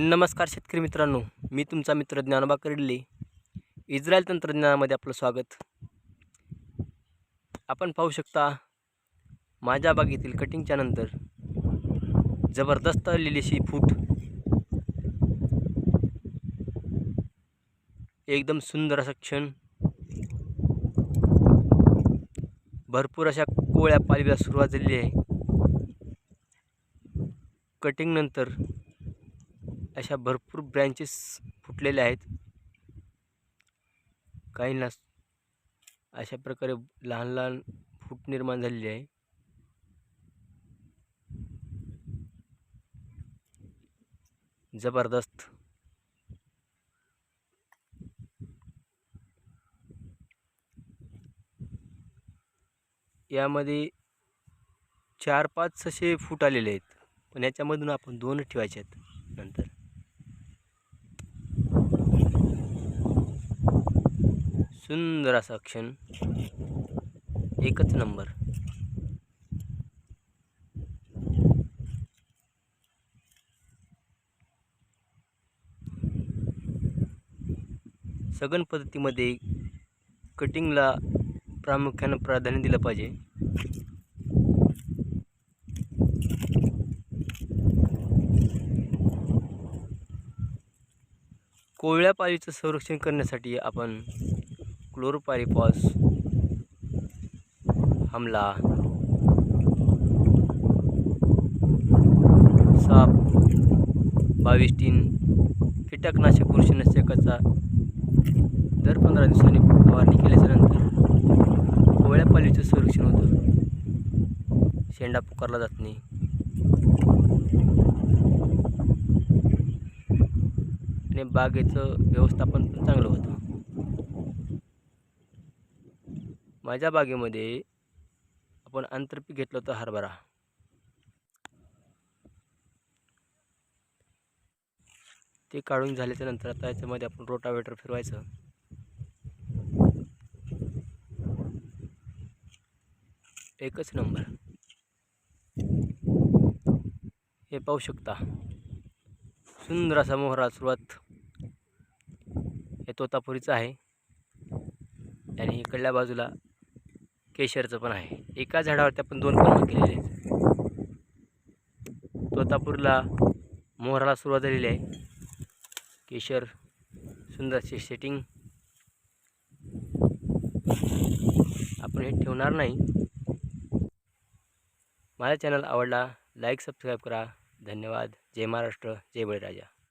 नमस्कार शेतकरी मित्रांनो मी तुमचा मित्र ज्ञानोबा कर्डिले इस्रायल तंत्रज्ञानामध्ये आपलं स्वागत. आपण पाहू शकता माझ्या बागेतील कटिंगच्या नंतर जबरदस्त लिलीशी फूट. एकदम सुंदर असा क्षण. भरपूर अशा कोळ्या पालवीला सुरुवात झालेली आहे. कटिंगनंतर अशा भरपूर ब्रँचेस फुटलेल्या आहेत. काहींना अशा प्रकारे लहान लहान फूट निर्माण झालेली आहे. जबरदस्त. यामध्ये चार पाच असे फूट आलेले आहेत. पण याच्यामधून आपण दोन ठेवायचे आहेत नंतर सुंदर असा क्षण. एकच नंबर. सघन पद्धतीमध्ये कटिंगला प्रामुख्यानं प्राधान्य दिलं पाहिजे. कोवळ्या पाळीचं संरक्षण करण्यासाठी आपण क्लोरोपायरिपॉस हमला। साप बाविस्टीन कीटकनाशक बुरशीनाशकाचा दर पंधरा दिवसांनी फवारणी केल्याच्यानंतर कोवळ्या पालीचं संरक्षण होतं. शेंडा पुकारला जात नाही. आणि बागेचं व्यवस्थापन पण चांगलं होतं. माझ्या बागेमध्ये आपण आंतरपीक घेतलं होतं हरभरा. ते काढून झाल्याच्यानंतर आता याच्यामध्ये आपण रोटावेटर फिरवायचं. एकच नंबर. हे पाहू शकता. सुंदर असा मोहरा सुरुवात हे तोतापुरीचं आहे. आणि इकडल्या बाजूला केशरचं पण आहे. एका झाडावरती आपण दोन कलमं केलेले आहेत. तोतापूरला मोहराला सुरुवात झालेली आहे. केशर सुंदरशी सेटिंग आपण हे ठेवणार नाही. माझा चॅनल आवडला लाईक सबस्क्राईब करा. धन्यवाद. जय महाराष्ट्र जय बळीराजा.